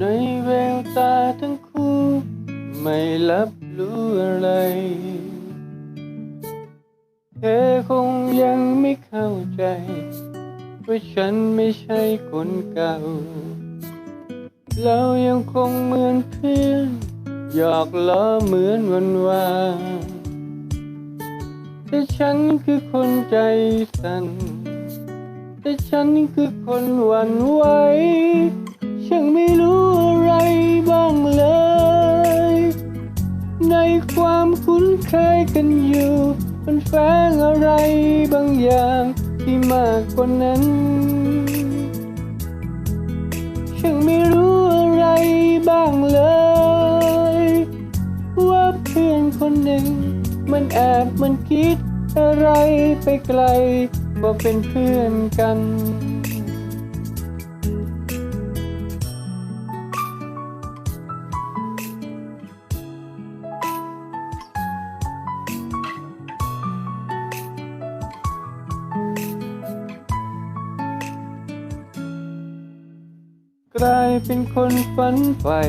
ในแววตาทั้งคู่ ไม่รับรู้อะไร เธอคงยังไม่เข้าใจ ว่าฉันไม่ใช่คนเก่า เรายังคงเหมือนเพื่อนหยอกล้อเหมือนวันวานแต่ฉันคือคนใจสั่นแต่ฉันคือคนหวั่นไหว ช่างไม่รู้อะไรบ้างเลย ในความคุ้นเคยกันอยู่ มันแฝงอะไรบางอย่างที่มากกว่านั้นช่างไม่รู้อะไรบ้างเลย ว่าเพื่อนคนหนึ่ง มันแอบมันคิดอะไรไปไกลว่าเป็นเพื่อนกัน กลายเป็นคนฝันใฝ่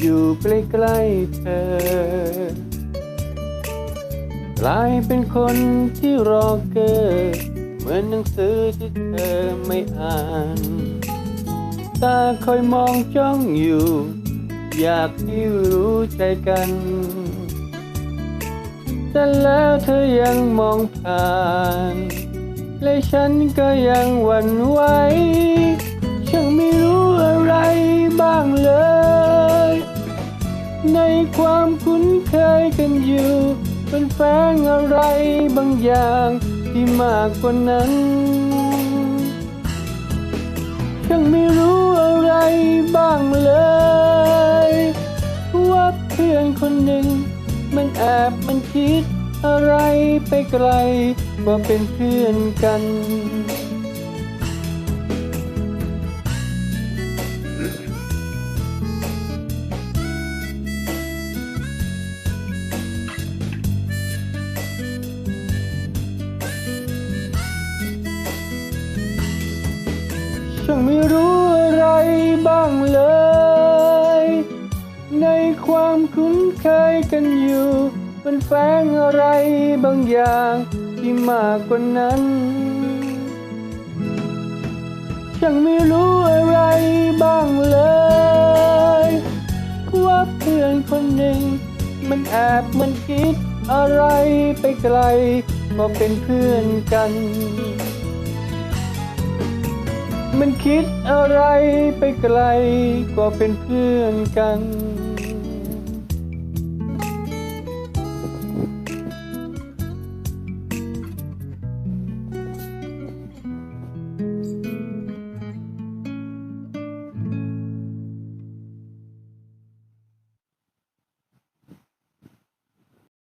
อยู่ใกล้ๆเธอกลายเป็นคนที่รอเกิดเหมือนหนังสือที่เธอไม่อ่านตาคอยมองจ้องอยู่ อยากให้รู้ใจกัน แต่แล้วเธอยังมองผ่าน และฉันก็ยังหวั่นไหว บ้างเลย ในความคุ้นเคยกันอยู่ เป็นแฝงอะไรบางอย่างที่มากกว่านั้นช่างไม่รู้อะไรบ้างเลย ว่าเพื่อนคนหนึ่ง มันแอบมันคิดอะไรไปไกลว่าเป็นเพื่อนกัน ช่างไม่รู้อะไรบ้างเลย ในความคุ้นเคยกันอยู่ มันแฝงอะไรบางอย่างที่มากกว่านั้น ช่างไม่รู้อะไรบ้างเลยว่าเพื่อนคนหนึ่ง มันแอบมันคิดอะไรไปไกลก็เป็นเพื่อนกัน มันคิดอะไรไปไกลกว่าเป็นเพื่อนกัน